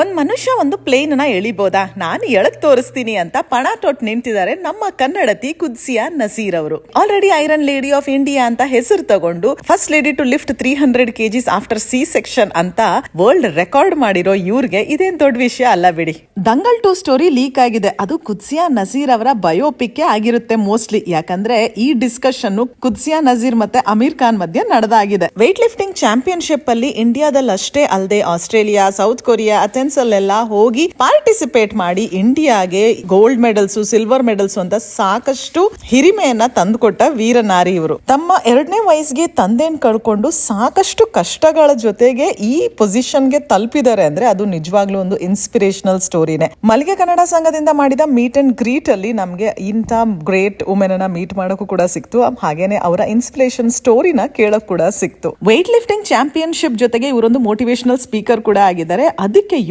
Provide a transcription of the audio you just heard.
ಒಂದ್ ಮನುಷ್ಯ ಒಂದು ಪ್ಲೇನ್ನ ಎಳಿಬೋದಾ? ನಾನು ಎಳಕ್ ತೋರಿಸ್ತೀನಿ ಅಂತ ಪಣ ತೊಟ್ಟು ನಿಂತಿದ್ದಾರೆ ನಮ್ಮ ಕನ್ನಡತಿ ಕುದ್ಸಿಯಾ ನಸೀರ್ ಅವರು. Already iron lady of India ಅಂತ ಹೆಸರು ತಗೊಂಡು first lady to lift three hundred kgs after C section ಅಂತ ವರ್ಲ್ಡ್ ರೆಕಾರ್ಡ್ ಮಾಡಿರೋ ಇವ್ರಿಗೆ ಇದೇನ್ ದೊಡ್ಡ ವಿಷಯ ಅಲ್ಲ ಬಿಡಿ. ದಂಗಲ್ ಟು ಸ್ಟೋರಿ ಲೀಕ್ ಆಗಿದೆ. ಅದು ಕುದ್ಸಿಯಾ ನಸೀರ್ ಅವರ ಬಯೋಪಿಕ್ ಆಗಿರುತ್ತೆ ಮೋಸ್ಟ್ಲಿ ಯಾಕಂದ್ರೆ ಈ ಡಿಸ್ಕಷನ್ ಕುದ್ಸಿಯಾ ನಜೀರ್ ಮತ್ತೆ ಅಮೀರ್ ಖಾನ್ ಮಧ್ಯೆ ನಡೆದಾಗಿದೆ. ವೆಯ್ಟ್ ಲಿಫ್ಟಿಂಗ್ ಚಾಂಪಿಯನ್ಶಿಪ್ ಅಲ್ಲಿ ಇಂಡಿಯಾದಲ್ಲಿ ಅಷ್ಟೇ ಅಲ್ಲದೆ ಆಸ್ಟ್ರೇಲಿಯಾ ಸೌತ್ ಕೊರಿಯಾ ಅಲ್ಲೆಲ್ಲ ಹೋಗಿ ಪಾರ್ಟಿಸಿಪೇಟ್ ಮಾಡಿ ಇಂಡಿಯಾಗೆ ಗೋಲ್ಡ್ ಮೆಡಲ್ಸ್ ಸಿಲ್ವರ್ ಮೆಡಲ್ಸ್ ಅಂತ ಸಾಕಷ್ಟು ಹಿರಿಮೆಯನ್ನ ತಂದುಕೊಟ್ಟ ವೀರನಾರಿ ಇವರು. ತಮ್ಮ ಎರಡನೇ ವಯಸ್ಸಿಗೆ ತಂದೆನ್ ಕಳ್ಕೊಂಡು ಸಾಕಷ್ಟು ಕಷ್ಟಗಳ ಜೊತೆಗೆ ಈ ಪೊಸಿಷನ್ಗೆ ತಲುಪಿದ್ದಾರೆ ಅಂದ್ರೆ ಅದು ನಿಜವಾಗ್ಲೂ ಒಂದು ಇನ್ಸ್ಪಿರೇಷನಲ್ ಸ್ಟೋರಿನೇ ಮಲ್ಲಿಗೆ ಕನ್ನಡ ಸಂಘದಿಂದ ಮಾಡಿದ ಮೀಟ್ ಅಂಡ್ ಗ್ರೀಟ್ ಅಲ್ಲಿ ನಮ್ಗೆ ಇಂಥ ಗ್ರೇಟ್ ವುಮೆನ್ ಅನ್ನ ಮೀಟ್ ಮಾಡೋಕ್ಕೂ ಕೂಡ ಸಿಕ್ತು. ಹಾಗೇನೆ ಅವರ ಇನ್ಸ್ಪಿರೇಷನ್ ಸ್ಟೋರಿನ ಕೇಳಕ್ ಕೂಡ ಸಿಕ್ತು. ವೆಯ್ಟ್ ಲಿಫ್ಟಿಂಗ್ ಚಾಂಪಿಯನ್ಶಿಪ್ ಜೊತೆಗೆ ಇವರೊಂದು ಮೋಟಿವೇಶನಲ್ ಸ್ಪೀಕರ್ ಕೂಡ ಆಗಿದ್ದಾರೆ. ಅದಕ್ಕೆ